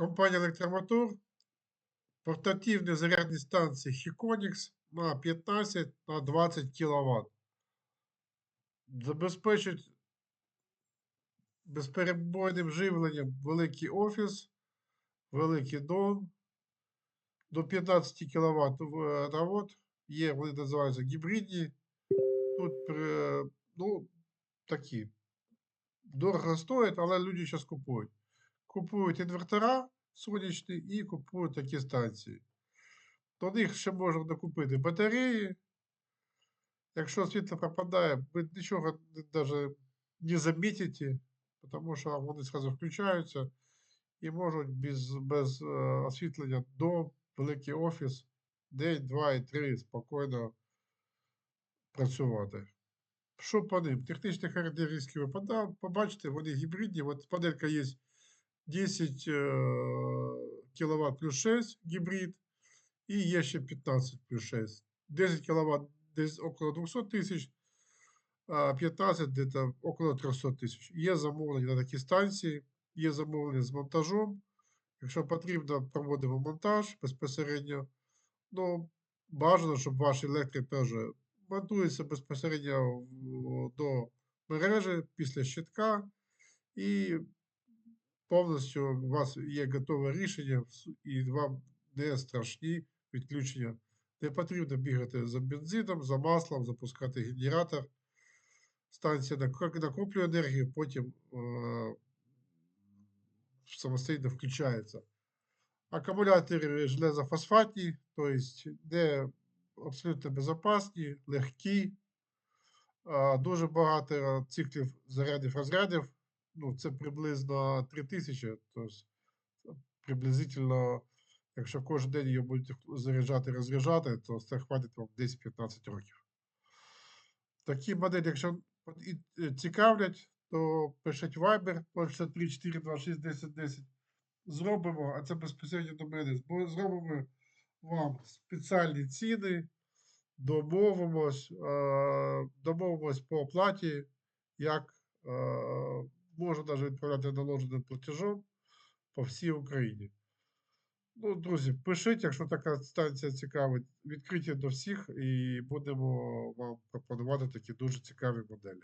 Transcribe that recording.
компанія Електромотор. Портативні зарядні станції Hiconics на 15 на 20 кВт. Забезпечить безперебойним живленням великий офіс, великий дом до 15 кВт навод. Є, вони називаються гібридні. Тут ну, такі. Дорого стоять, але люди зараз купують. Купують інвертора сонячні і купують такі станції. До них ще можна докупити батареї. Якщо світло пропадає, ви нічого навіть не замітите, тому що вони зразу включаються і можуть без, без е, освітлення до великий офіс день, два і три спокійно працювати. Що по ним? Технічні характеристики ви побачите, вони гібридні. От панелька є 10 кВт плюс 6 гібрид, і є ще 15 плюс 6. 10 кВт десь около 200 тисяч, а 15 десь около 300 тисяч. Є замовлення на такі станції, є замовлення з монтажом. Якщо потрібно, проводимо монтаж безпосередньо. Ну, бажано, щоб ваш електрик теж монтується безпосередньо до мережі після щитка, і повністю у вас є готове рішення, і вам не страшні відключення. Не потрібно бігати за бензином, за маслом, запускати генератор. Станція нак- накоплює енергію, потім е, самостійно включається. Акумулятори железофосфатні, тобто не абсолютно безпечні, легкі, а, дуже багато циклів зарядів розрядів. Ну, це приблизно 3000, тобто приблизительно, якщо кожен день її будете заряджати розряджати, то це хватить вам 10-15 років. Такі моделі, якщо е, цікавлять, то пишіть Viber 063 426 1010 зробимо, а це безпосередньо до мене, зробимо вам спеціальні ціни, домовимось, е, домовимось по оплаті, як можна навіть відправляти наложеним платежом по всій Україні. Ну, друзі, пишіть, якщо така станція цікавить, відкриті до всіх і будемо вам пропонувати такі дуже цікаві моделі.